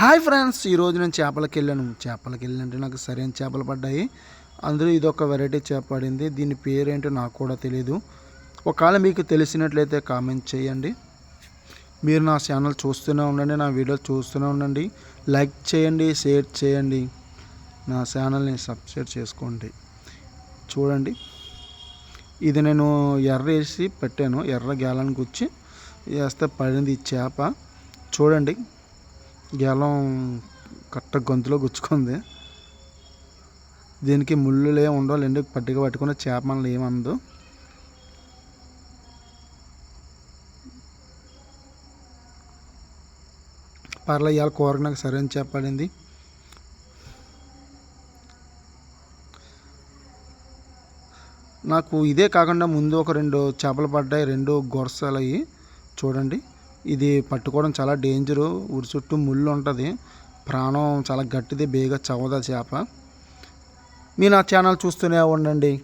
Hi friends ఈరోజు నేను చేపలకి వెళ్ళాను. చేపలకి వెళ్ళినంటే నాకు సరైన చేపలు పడ్డాయి. అందులో ఇది ఒక వెరైటీ చేప పడింది. దీని పేరేంటో నాకు కూడా తెలియదు ఒకవేళ మీకు తెలిసినట్లయితే కామెంట్ చేయండి. మీరు నా ఛానల్ చూస్తూనే ఉండండి నా వీడియోలు చూస్తూనే ఉండండి. లైక్ చేయండి షేర్ చేయండి. నా ఛానల్ని సబ్స్క్రైబ్ చేసుకోండి. చూడండి. ఇది నేను ఎర్ర వేసి పెట్టాను. ఎర్ర గేలానికి వచ్చి వేస్తే పడింది ఈ చేప. చూడండి. గెలం కట్ట గొంతులో గుచ్చుకుంది. దీనికి ముళ్ళులే ఉండవాలండి పట్టిక పట్టుకున్న చేప మనల్ని ఏమందు పర్లే ఇవాళ కూరకు నాకు సరైన చేప నాకు ఇదే కాకుండా ముందు ఒక రెండు చేపలు పడ్డాయి రెండు గొరసలు అయ్యి. చూడండి. ఇది పట్టుకోవడం చాలా డేంజరు. ఉరి చుట్టూ ముళ్ళు ఉంటుంది ప్రాణం చాలా గట్టిది. బేగా చవదా చేప. మీరు నా ఛానల్ చూస్తూనే ఉండండి.